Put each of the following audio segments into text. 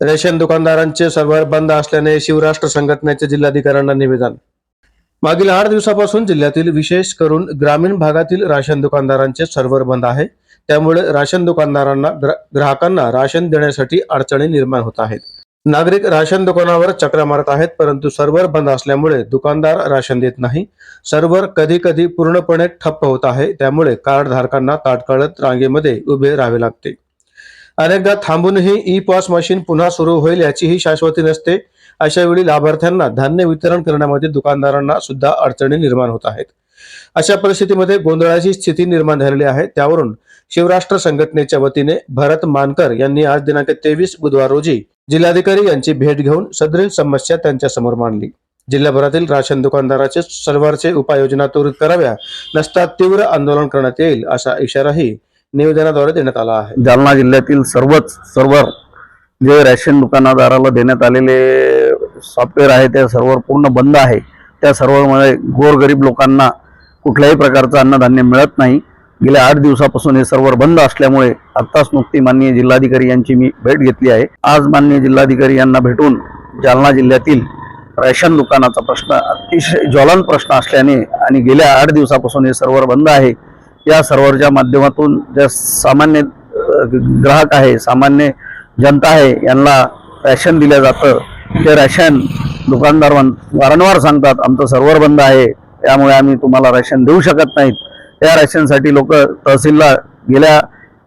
Ration दुकानदारांचे server बंद असल्याने शिवराष्ट्र संघटनेचे जिल्हाधिकाऱ्यांना निवेदन. मागील आठ दिवसापासून जिल्ह्यातील विशेष करून ग्रामीण भागातील राशन दुकानदारांचे सर्व्हर बंद आहे. त्यामुळे राशन दुकानदारांना ग्राहकांना राशन देण्यासाठी अडचणी निर्माण होत आहेत. नागरिक राशन दुकानावर चक्रा मारत आहेत परंतु सर्व्हर बंद असल्यामुळे दुकानदार राशन देत नाही. सर्व्हर कधी कधी पूर्णपणे ठप्प होत आहे त्यामुळे कार्ड धारकांना ताटकळत रांगेमध्ये उभे राहावे लागते. अनेकदा थांबूनही ई पॉस मशीन पुन्हा सुरू होईल याचीही शाश्वती नसते. अशा वेळी लाभार्थ्यांना धान्य वितरण करण्यामध्ये दुकानदारांना सुद्धा अडचणी निर्माण होत आहेत. अशा परिस्थितीमध्ये गोंधळाची स्थिती निर्माण झालेली आहे. त्यावरून शिवराष्ट्र संघटनेच्या वतीने भरत मानकर यांनी आज दिनांक तेवीस बुधवार रोजी जिल्हाधिकारी यांची भेट घेऊन सदरील समस्या त्यांच्यासमोर मांडली. जिल्हाभरातील राशन दुकानदाराचे सर्वांचे उपाययोजना त्वरित कराव्या नसता तीव्र आंदोलन करण्यात येईल असा इशाराही नियोजनाद्वारे देण्यात आला आहे. जालना जिल्ह्यातील सर्वच सर्व्हर जे रेशन दुकानदाराला देण्यात आलेले सॉफ्टवेअर आहे ते सर्व्हर पूर्ण बंद आहे. त्या सर्व्हरमुळे गोरगरीब लोकांना कुठल्याही प्रकारचं अन्नधान्य मिळत नाही. गेल्या आठ दिवसापासून हे सर्व्हर बंद असल्यामुळे आत्ताच नुकती माननीय जिल्हाधिकारी यांची मी भेट घेतली आहे. आज माननीय जिल्हाधिकारी यांना भेटून जालना जिल्ह्यातील रेशन दुकानाचा प्रश्न अतिशय ज्वलन प्रश्न असल्याने आणि गेल्या आठ दिवसापासून हे सर्व्हर बंद आहे. या सर्व्हरच्या माध्यमातून ज्या सामान्य ग्राहक आहे सामान्य जनता आहे यांना रॅशन दिलं जातं. ते रॅशन दुकानदार वारंवार सांगतात आमचं सर्व्हर बंद आहे त्यामुळे आम्ही तुम्हाला रॅशन देऊ शकत नाहीत. या रॅशनसाठी लोक तहसीलला गेल्या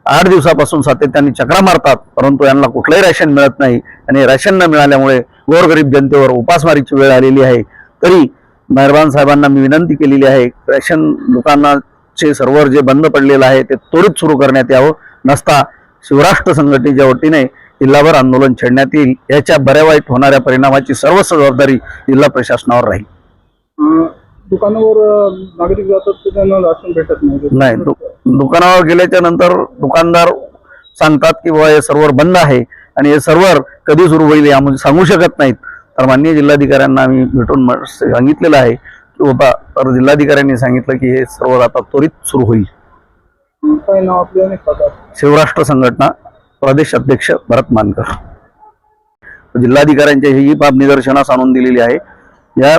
आठ दिवसापासून सातत्याने चक्रा मारतात परंतु यांना कुठलंही रॅशन मिळत नाही. आणि रॅशन न मिळाल्यामुळे गोरगरीब जनतेवर उपासमारीची वेळ आलेली आहे. तरी मेहरबान साहेबांना मी विनंती केलेली आहे रॅशन दुकानात दुकानाचे सर्व्हर जे बंद पडलेलं आहे ते त्वरित सुरू करण्यात यावं. नसता शिवराष्ट्र संघटनेच्या वतीने जिल्हाभर आंदोलन छेडण्यात येईल. याच्या बऱ्या वाईट होणाऱ्या परिणामाची सर्व जबाबदारी जिल्हा प्रशासनावर राहील. दुकानावर नागरिक जातात तर त्यांना राशन भेटत नाही. दुकानावर गेल्याच्यानंतर दुकानदार सांगतात की बाबा हे सर्व्हर बंद आहे आणि हे सर्व्हर कधी सुरू होईल यामध्ये सांगू शकत नाहीत. तर माननीय जिल्हाधिकाऱ्यांना आम्ही भेटून सांगितलेलं आहे की बाबा तर जिल्हाधिकाऱ्यांनी सांगितलं की हे सर्व्हर आता त्वरित सुरू होईल. शिवराष्ट्र संघटना प्रदेश अध्यक्ष भरत मानकर. जिल्हाधिकाऱ्यांच्या ही बाब निदर्शनास आणून दिलेली आहे. या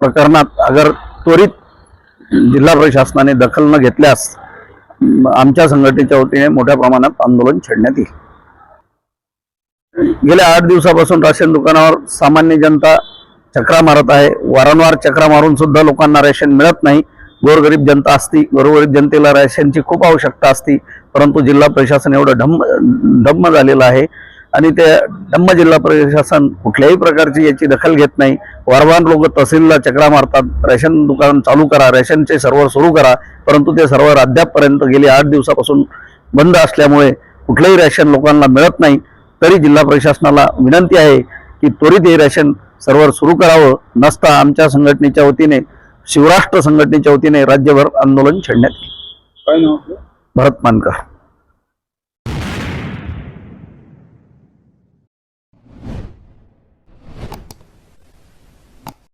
प्रकरणात अगर त्वरित जिल्हा प्रशासनाने दखल न घेतल्यास आमच्या संघटनेच्या वतीने मोठ्या प्रमाणात आंदोलन छेडण्यात येईल. गेल्या आठ दिवसापासून राशन दुकानावर सामान्य जनता चक्रा मारत आहे. वारंवार चक्रा मारून सुद्धा लोकांना रेशन मिळत नाही. गोरगरीब जनता असती गोरगरीब जनतेला रेशनची खूप आवश्यकता असती. परंतु जिल्हा प्रशासन एवढं ढम्म ढम्म झालेलं आहे. आणि ते ढम्म जिल्हा प्रशासन कुठल्याही प्रकारची याची दखल घेत नाही. वारंवार लोक तहसीलला चक्रा मारतात. रेशन दुकान चालू करा रेशनचे सर्व्हर सुरू करा. परंतु ते सर्व्हर अद्यापपर्यंत गेली आठ दिवसापासून बंद असल्यामुळे कुठलंही रेशन लोकांना मिळत नाही. तरी जिल्हा प्रशासनाला विनंती आहे की त्वरित हे रेशन सर्व्हर सुरू करावं नसता आमच्या संघटनेच्या वतीने शिवराष्ट्र संघटनेच्या वतीने राज्यभर आंदोलन छेडण्यात येईल. भरत मानकर.